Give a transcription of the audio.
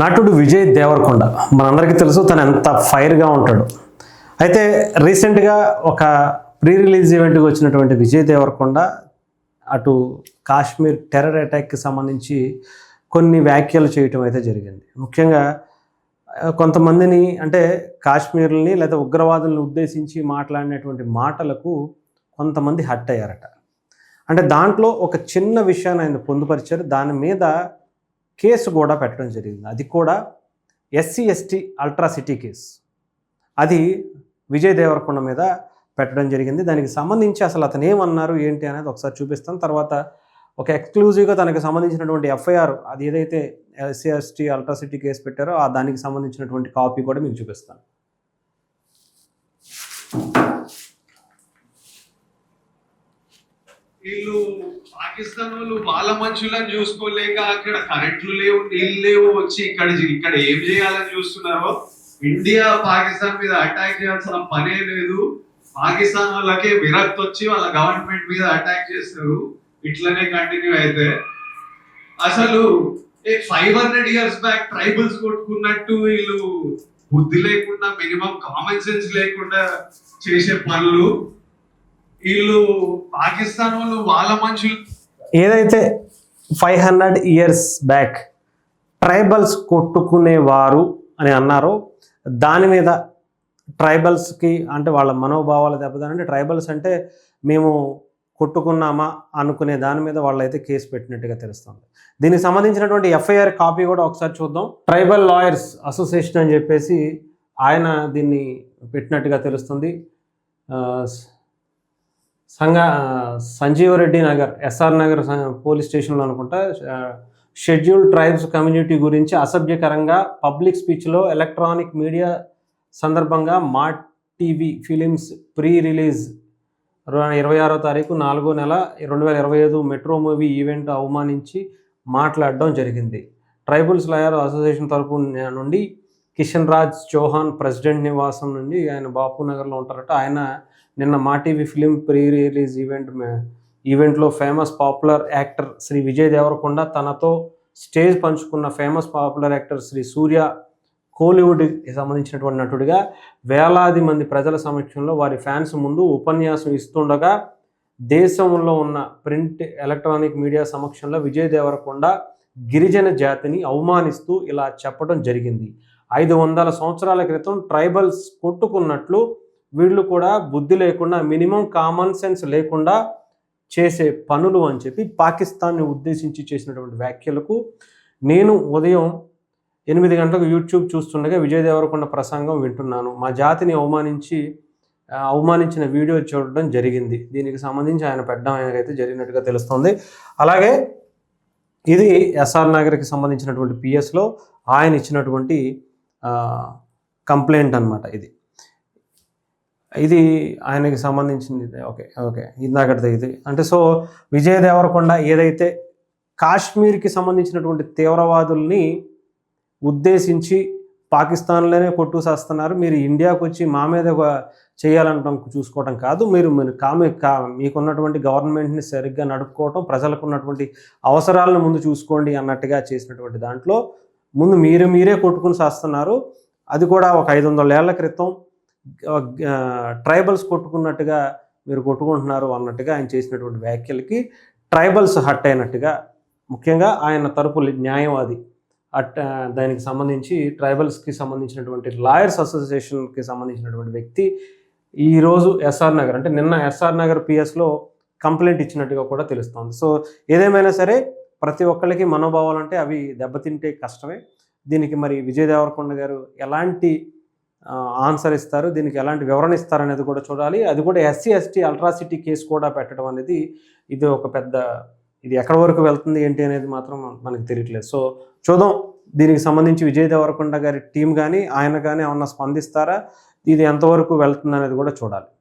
నటుడు విజయ్ దేవరకొండ. మనందరికీ తెలుసు తను ఎంత ఫైర్గా ఉంటాడు. అయితే రీసెంట్గా ఒక ప్రీ రిలీజ్ ఈవెంట్కి వచ్చినటువంటి విజయ్ దేవరకొండ అటు కాశ్మీర్ టెర్రర్ అటాక్కి సంబంధించి కొన్ని వ్యాఖ్యలు చేయటం అయితే జరిగింది. ముఖ్యంగా కొంతమందిని అంటే కాశ్మీర్ని లేదా ఉగ్రవాదులను ఉద్దేశించి మాట్లాడినటువంటి మాటలకు కొంతమంది హట్ అయ్యారట. అంటే దాంట్లో ఒక చిన్న విషయాన్ని ఆయన పొందుపరిచారు. దాని మీద కేసు కూడా పెట్టడం జరిగింది. అది కూడా ఎస్సీ ఎస్టీ అల్ట్రాసిటీ కేసు. అది విజయ్ దేవరకొండ మీద పెట్టడం జరిగింది. దానికి సంబంధించి అసలు అతను ఏమన్నారు ఏంటి అనేది ఒకసారి చూపిస్తాను. తర్వాత ఒక ఎక్స్క్లూజివ్గా తనకి సంబంధించినటువంటి ఎఫ్ఐఆర్ అది ఏదైతే ఎస్సీ ఎస్టీ అల్ట్రాసిటీ కేసు పెట్టారో ఆ దానికి సంబంధించినటువంటి కాపీ కూడా మీకు చూపిస్తాను. వీళ్ళు పాకిస్తాన్ వాళ్ళు వాళ్ళ మనుషులను చూసుకోలేక అక్కడ కరెంట్లు లేవు నీళ్ళు లేవు వచ్చి ఇక్కడ ఇక్కడ ఏం చేయాలని చూస్తున్నారో? ఇండియా పాకిస్తాన్ మీద అటాక్ చేయాల్సిన పనే లేదు. పాకిస్తాన్ వాళ్ళకే విరక్తి వచ్చి వాళ్ళ గవర్నమెంట్ మీద అటాక్ చేస్తారు. ఇట్లనే కంటిన్యూ అయితే. అసలు five hundred years back tribals కొట్టుకున్నట్టు వీళ్ళు బుద్ధి లేకుండా మినిమం కామన్ సెన్స్ లేకుండా చేసే పనులు. వీళ్ళు పాకిస్తాన్ వాళ్ళు వాళ్ళ మనుషులు. ఏదైతే five hundred years back tribals కొట్టుకునేవారు అని అన్నారో దాని మీద ట్రైబల్స్కి అంటే వాళ్ళ మనోభావాలు దెబ్బతానంటే ట్రైబల్స్ అంటే మేము కొట్టుకున్నామా అనుకునే దాని మీద వాళ్ళైతే కేసు పెట్టినట్టుగా తెలుస్తుంది. దీనికి సంబంధించినటువంటి ఎఫ్ఐఆర్ కాపీ కూడా ఒకసారి చూద్దాం. ట్రైబల్ లాయర్స్ అసోసియేషన్ అని చెప్పేసి ఆయన దీన్ని పెట్టినట్టుగా తెలుస్తుంది. సంఘ సంగ సంజీవరెడ్డి నగర్ ఎస్ఆర్ నగర్ పోలీస్ స్టేషన్లో అనుకుంటా షెడ్యూల్డ్ షెడ్యూల్ ట్రైబ్స్ కమ్యూనిటీ గురించి అసభ్యకరంగా పబ్లిక్ స్పీచ్లో ఎలక్ట్రానిక్ మీడియా సందర్భంగా మా టీవీ ఫిలిమ్స్ ప్రీ రిలీజ్ ఇరవై ఆరో తారీఖు నాలుగో నెల రెండు వేల ఇరవై ఐదు మెట్రో మూవీ ఈవెంట్ అవమానించి మాట్లాడడం జరిగింది. ట్రైబల్స్ లాయర్ అసోసియేషన్ తరపు నుండి కిషన్ రాజ్ చౌహాన్ ప్రెసిడెంట్ నివాసం నుండి ఆయన బాపు నగర్లో ఉంటారట. ఆయన నిన్న Maa TV film pre release event ఈవెంట్లో famous popular actor Shri Vijay Deverakonda తనతో స్టేజ్ పంచుకున్న famous popular actor Shri Surya కోలీవుడ్కి సంబంధించినటువంటి నటుడిగా వేలాది మంది ప్రజల సమక్షంలో వారి ఫ్యాన్స్ ముందు ఉపన్యాసం ఇస్తుండగా దేశంలో ఉన్న ప్రింట్ ఎలక్ట్రానిక్ మీడియా సమక్షంలో విజయ్ దేవరకొండ గిరిజన జాతిని అవమానిస్తూ ఇలా చెప్పడం జరిగింది. ఐదు వందల సంవత్సరాల క్రితం ట్రైబల్స్ కొట్టుకున్నట్లు వీళ్ళు కూడా బుద్ధి లేకుండా మినిమం కామన్ సెన్స్ లేకుండా చేసే పనులు అని చెప్పి పాకిస్తాన్ని ఉద్దేశించి చేసినటువంటి వ్యాఖ్యలకు నేను ఉదయం ఎనిమిది గంటలకు యూట్యూబ్ చూస్తుండగా విజయ్ దేవరకొండ ప్రసంగం వింటున్నాను. మా జాతిని అవమానించి అవమానించిన వీడియో చూడడం జరిగింది. దీనికి సంబంధించి ఆయన పెట్టడం ఆయనకైతే జరిగినట్టుగా తెలుస్తుంది. అలాగే ఇది ఎస్ఆర్ నగర్కి సంబంధించినటువంటి పిఎస్లో ఆయన ఇచ్చినటువంటి కంప్లైంట్ అన్నమాట ఇది. ఇది ఆయనకి సంబంధించింది ఇది. Okay okay. ఇందాకటిది ఇది అంటే సో విజయ్ దేవరకొండ ఏదైతే కాశ్మీర్కి సంబంధించినటువంటి తీవ్రవాదుల్ని ఉద్దేశించి పాకిస్తాన్లోనే కొట్టుసేస్తున్నారు మీరు ఇండియాకు వచ్చి మా మీద ఒక చేయాలంటాం చూసుకోవటం కాదు మీరు మీరు కామె కా మీకున్నటువంటి గవర్నమెంట్ని సరిగ్గా నడుపుకోవటం ప్రజలకు ఉన్నటువంటి అవసరాలను ముందు చూసుకోండి అన్నట్టుగా చేసినటువంటి దాంట్లో ముందు మీరు మీరే కొట్టుకుని చేస్తున్నారు అది కూడా ఒక ఐదు వందల ఏళ్ళ క్రితం ట్రైబల్స్ కొట్టుకున్నట్టుగా మీరు కొట్టుకుంటున్నారు అన్నట్టుగా ఆయన చేసినటువంటి వ్యాఖ్యలకి ట్రైబల్స్ హట్ అయినట్టుగా ముఖ్యంగా ఆయన తరపు న్యాయవాది అట్ దానికి సంబంధించి ట్రైబల్స్కి సంబంధించినటువంటి లాయర్స్ అసోసియేషన్కి సంబంధించినటువంటి వ్యక్తి ఈరోజు ఎస్ఆర్ నగర్ అంటే నిన్న ఎస్ఆర్ నగర్ పిఎస్లో కంప్లైంట్ ఇచ్చినట్టుగా కూడా తెలుస్తోంది. సో ఏదేమైనా సరే ప్రతి ఒక్కరికి మనోభావాలు అంటే అవి దెబ్బతింటే కష్టమే. దీనికి మరి విజయ్ దేవరకొండ గారు ఎలాంటి ఆన్సర్ ఇస్తారు. దీనికి ఎలాంటి వివరణ ఇస్తారు అనేది కూడా చూడాలి. అది కూడా ఎస్సీ ఎస్టీ అల్ట్రాసిటీ కేసు కూడా పెట్టడం అనేది ఇది ఒక పెద్ద ఇది ఎక్కడి వరకు వెళ్తుంది ఏంటి అనేది మాత్రం మనకు తెలియట్లేదు. సో చూద్దాం. దీనికి సంబంధించి విజయ్ దేవరకొండ గారి టీం కానీ ఆయన కానీ ఏమన్నా స్పందిస్తారా? ఇది ఎంతవరకు వెళ్తుంది అనేది కూడా చూడాలి.